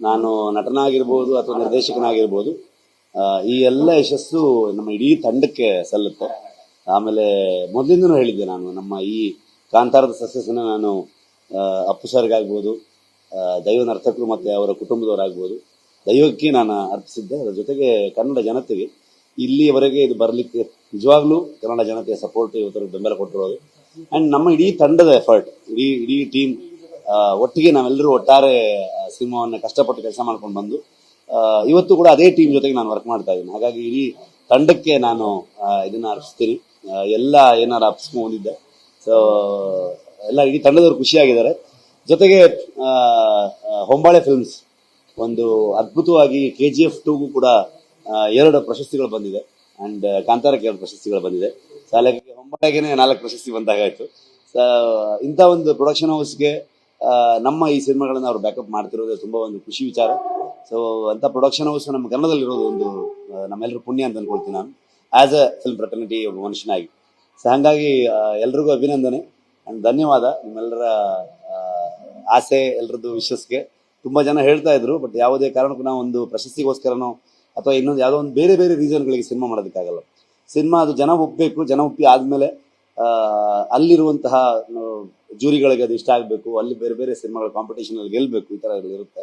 ನಾನು ನಟನಾಗಿರ್ಬೋದು ಅಥವಾ ನಿರ್ದೇಶಕನಾಗಿರ್ಬೋದು ಈ ಎಲ್ಲ ಯಶಸ್ಸು ನಮ್ಮ ಇಡೀ ತಂಡಕ್ಕೆ ಸಲ್ಲುತ್ತೆ. ಆಮೇಲೆ ಮೊದಲಿಂದನೂ ಹೇಳಿದ್ದೆ ನಾನು, ನಮ್ಮ ಈ ಕಾಂತಾರದ ಸಕ್ಸಸ್ನ ನಾನು ಅಪ್ಪು ಸರ್ಗಾಗ್ಬೋದು ದೈವ ನರ್ತಕರು ಮತ್ತು ಅವರ ಕುಟುಂಬದವರಾಗ್ಬೋದು. ದೈವಕ್ಕೆ ನಾನು ಅರ್ಪಿಸಿದ್ದೆ. ಅದರ ಜೊತೆಗೆ ಕನ್ನಡ ಜನತೆಗೆ, ಇಲ್ಲಿಯವರೆಗೆ ಇದು ಬರಲಿಕ್ಕೆ ನಿಜವಾಗ್ಲೂ ಕನ್ನಡ ಜನತೆಯ ಸಪೋರ್ಟ್ ಇವತ್ತು ಬೆಂಬಲ ಕೊಟ್ಟಿರೋದು. ಆ್ಯಂಡ್ ನಮ್ಮ ಇಡೀ ತಂಡದ ಎಫರ್ಟ್ ಇಡೀ ಇಡೀ ಟೀಮ್ ಒಟ್ಟಿಗೆ ನಾವೆಲ್ಲರೂ ಒಟ್ಟಾರೆ ಸಿನಿಮಾವನ್ನು ಕಷ್ಟಪಟ್ಟು ಕೆಲಸ ಮಾಡ್ಕೊಂಡು ಬಂದು ಇವತ್ತು ಕೂಡ ಅದೇ ಟೀಮ್ ಜೊತೆಗೆ ನಾನು ವರ್ಕ್ ಮಾಡ್ತಾ ಇದ್ದೀನಿ. ಹಾಗಾಗಿ ಇಡೀ ತಂಡಕ್ಕೆ ನಾನು ಇದನ್ನ ಅರ್ಪಿಸ್ತೀನಿ. ಎಲ್ಲ ಏನಾರು ಅರ್ಪಿಸ್ಕೊಂಡು ಬಂದಿದ್ದೆ ಸೊ ಎಲ್ಲ ಇಡೀ ತಂಡದವರು ಖುಷಿಯಾಗಿದ್ದಾರೆ. ಜೊತೆಗೆ ಹೊಂಬಾಳೆ ಫಿಲ್ಮ್ಸ್ ಒಂದು ಅದ್ಭುತವಾಗಿ ಕೆ ಜಿ ಎಫ್ ಟೂಗೂ ಕೂಡ ಎರಡು ಪ್ರಶಸ್ತಿಗಳು ಬಂದಿದೆ. ಅಂಡ್ ಕಾಂತಾರಕ್ಕೆ ಎರಡು ಪ್ರಶಸ್ತಿಗಳು ಬಂದಿದೆ. ಸಾಲಕ್ಕೆ ಹೊಂಬಾಳೆಗೆ ನಾಲ್ಕು ಪ್ರಶಸ್ತಿ ಬಂದಾಗಾಯ್ತು. ಸೊ ಇಂಥ ಒಂದು ಪ್ರೊಡಕ್ಷನ್ ಹೌಸ್ಗೆ ನಮ್ಮ ಈ ಸಿನಿಮಾಗಳನ್ನ ಅವ್ರು ಬ್ಯಾಕಪ್ ಮಾಡ್ತಿರೋದು ತುಂಬಾ ಒಂದು ಖುಷಿ ವಿಚಾರ. ಸೊ ಅಂತ ಪ್ರೊಡಕ್ಷನ್ ಹೌಸ್ ನಮ್ಮ ಕನ್ನಡದಲ್ಲಿರೋದು ಒಂದು ನಮ್ಮೆಲ್ಲರೂ ಪುಣ್ಯ ಅಂತ ಅನ್ಕೊಳ್ತೀನಿ ನಾನು. ಆ್ಯಸ್ ಅ ಫಿಲ್ಮ್ ಪ್ರಟರ್ನಿಟಿ ಒಬ್ಬ ಮನುಷ್ಯನಾಗಿ. ಸೊ ಹಾಗಾಗಿ ಎಲ್ರಿಗೂ ಅಭಿನಂದನೆ ಅಂಡ್ ಧನ್ಯವಾದ ನಿಮ್ಮೆಲ್ಲರ ಆಸೆ ಎಲ್ಲರದ್ದು ವಿಶ್ವಸ್ಗೆ ತುಂಬಾ ಜನ ಹೇಳ್ತಾ ಇದ್ರು ಬಟ್ ಯಾವುದೇ ಕಾರಣಕ್ಕೂ ನಾವು ಒಂದು ಪ್ರಶಸ್ತಿಗೋಸ್ಕರನೋ ಅಥವಾ ಇನ್ನೊಂದು ಯಾವುದೋ ಒಂದು ಬೇರೆ ಬೇರೆ ರೀಸನ್ಗಳಿಗೆ ಸಿನಿಮಾ ಮಾಡೋದಕ್ಕಾಗಲ್ಲ. ಸಿನಿಮಾ ಅದು ಜನ ಒಪ್ಪಬೇಕು ಜನ ಒಪ್ಪಿ ಆದ್ಮೇಲೆ ಅಲ್ಲಿರುವಂತಹ ಜೂರಿಗಳಿಗೆ ಅದು ಇಷ್ಟ ಆಗಬೇಕು, ಅಲ್ಲಿ ಬೇರೆ ಬೇರೆ ಸಿನಿಮಾಗಳು ಕಾಂಪಿಟೇಷನಲ್ಲಿ ಗೆಲ್ಲಬೇಕು ಈ ಥರ ಇರುತ್ತೆ.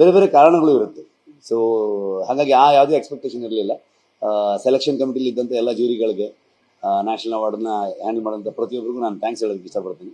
ಬೇರೆ ಬೇರೆ ಕಾರಣಗಳು ಇರುತ್ತೆ. ಸೊ ಹಾಗಾಗಿ ಆ ಯಾವುದೇ ಎಕ್ಸ್ಪೆಕ್ಟೇಷನ್ ಇರಲಿಲ್ಲ. ಸೆಲೆಕ್ಷನ್ ಕಮಿಟಿಲಿ ಇದ್ದಂಥ ಎಲ್ಲ ಜೂರಿಗಳಿಗೆ ನ್ಯಾಷನಲ್ ಅವಾರ್ಡನ್ನ ಹ್ಯಾಂಡಲ್ ಮಾಡೋಂಥ ಪ್ರತಿಯೊಬ್ಬರಿಗೂ ನಾನು ಥ್ಯಾಂಕ್ಸ್ ಹೇಳೋದಕ್ಕೆ ಇಷ್ಟಪಡ್ತೀನಿ.